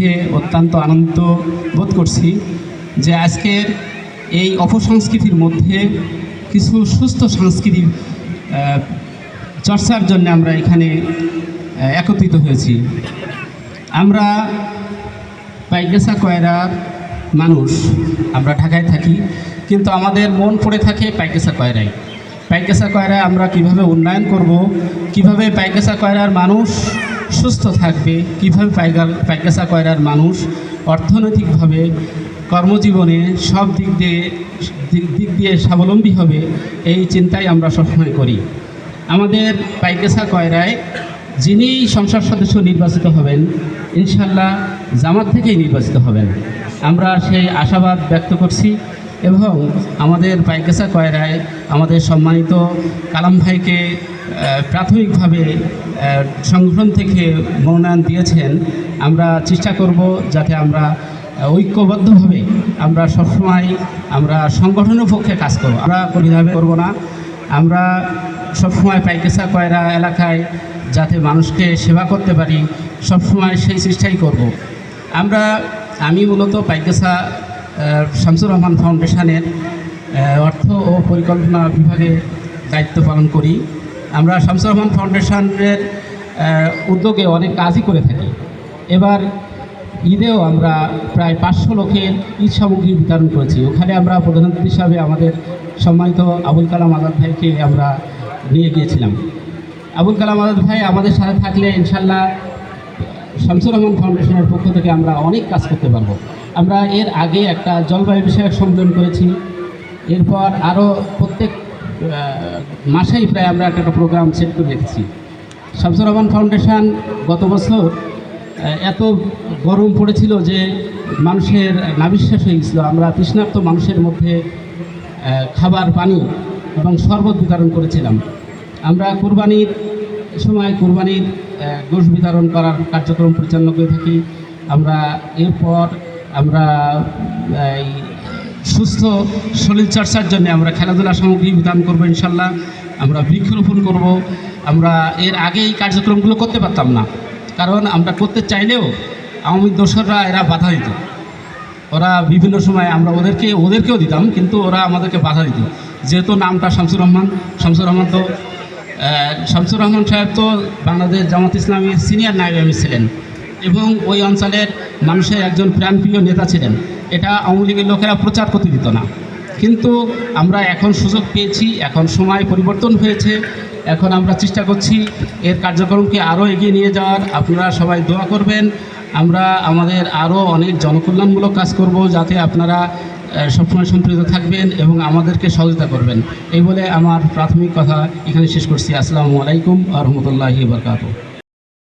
দেখে অত্যন্ত আনন্দ বোধ করছি যে আজকের এই অপসংস্কৃতির মধ্যে কিছু সুস্থ সাংস্কৃতিক আহ, চর্চার জন্য আমরা এখানে একত্রিত হয়েছি। আমরা পাইগেসা কয়রার মানুষ আমরা ঢাকায় থাকি কিন্তু আমাদের মন পড়ে থাকে পাইকেসা কয়রায়। পাইকেসা কয়রায় আমরা কীভাবে উন্নয়ন করব কীভাবে পাইকেসা কয়রার মানুষ সুস্থ থাকবে, কীভাবে পাইকেসা কয়রার মানুষ? অর্থনৈতিকভাবে কর্মজীবনে সব দিক দিয়ে দিক দিয়ে স্বাবলম্বী হবে, এই চিন্তাই আমরা সবসময় করি। আমাদের পাইকেসা কয়রায় যিনি সংসদ সদস্য নির্বাচিত হবেন, ইনশাল্লাহ জামাত থেকেই নির্বাচিত হবেন। আমরা সেই আশাবাদ ব্যক্ত করছি। এবং আমাদের পাইকেসা কয়রায় আমাদের সম্মানিত কালাম ভাইকে প্রাথমিকভাবে সংগঠন থেকে মনোনয়ন দিয়েছেন। আমরা চেষ্টা করব যাতে আমরা ঐক্যবদ্ধভাবে আমরা সবসময় আমরা সংগঠনের পক্ষে কাজ করব। আমরা পরিভাবে করব না। আমরা সবসময় পাইকেসা কয়রা এলাকায় যাতে মানুষকে সেবা করতে পারি, সবসময় সেই চেষ্টাই করব। আমরা, আমি মূলত পাইকেসা শামসুর রহমান ফাউন্ডেশনের অর্থ ও পরিকল্পনা বিভাগে দায়িত্ব পালন করি। আমরা শামসুর রহমান ফাউন্ডেশনের উদ্যোগে অনেক কাজই করে থাকি। এবার ঈদেও আমরা প্রায় পাঁচশো লোকের ঈদ সামগ্রী বিতরণ করেছি। ওখানে আমরা প্রধান অতিথি হিসাবে আমাদের সম্মানিত আবুল কালাম আজাদ ভাইকে আমরা নিয়ে গিয়েছিলাম। আবুল কালাম আজাদ ভাই আমাদের সাথে থাকলে ইনশাল্লাহ শামসুর রহমান ফাউন্ডেশনের পক্ষ থেকে আমরা অনেক কাজ করতে পারব। আমরা এর আগে একটা জলবায়ু বিষয়ক সম্মেলন করেছি। এরপর আরও প্রত্যেক মাসেই প্রায় আমরা একটা প্রোগ্রাম সেট করে রেখেছি। শামসুর রহমান ফাউন্ডেশন গত বছর এত গরম পড়েছিল যে মানুষের নাবিশ্বাস হয়ে গেছিল। আমরা তৃষ্ণার্ত মানুষের মধ্যে খাবার, পানি এবং শরবত বিতরণ করেছিলাম। আমরা কুরবানির সময় কুরবানির গোষ বিতরণ করার কার্যক্রম পরিচালনা করে থাকি। আমরা এরপর আমরা সুস্থ, শরীর চর্চার জন্য আমরা খেলাধুলা সামগ্রী বিতরণ করব ইনশাল্লাহ। আমরা বৃক্ষরোপণ করব। আমরা এর আগে এই কার্যক্রমগুলো করতে পারতাম না। কারণ আমরা করতে চাইলেও আওয়ামী দোসররা এরা বাধা দিত। ওরা বিভিন্ন সময় আমরা ওদেরকে, ওদেরকেও দিতাম, কিন্তু ওরা আমাদেরকে বাধা দিত। যেহেতু নামটা শামসুর রহমান শামসুর রহমান তো শামসুর রহমান সাহেব তো বাংলাদেশ জামাত ইসলামীর সিনিয়র নায়ব আমির ছিলেন। এবং ওই অঞ্চলের মানুষের একজন প্রাণপ্রিয় নেতা ছিলেন। এটা আওয়ামী লীগের লোকেরা প্রচার করতে দিত না। কিন্তু আমরা এখন সুযোগ পেয়েছি, এখন সময় পরিবর্তন হয়েছে, এখন আমরা চেষ্টা করছি এর কার্যক্রমকে আরও এগিয়ে নিয়ে যাওয়ার। আপনারা সবাই দোয়া করবেন। আমরা আমাদের আরও অনেক জনকল্যাণমূলক কাজ করব যাতে আপনারা সবসময় সম্পৃক্ত থাকবেন এবং আমাদেরকে সহযোগিতা করবেন। এই বলে আমার প্রাথমিক কথা এখানে শেষ করছি। আসসালামু আলাইকুম আ রহমতুল্লাহি বরকাতু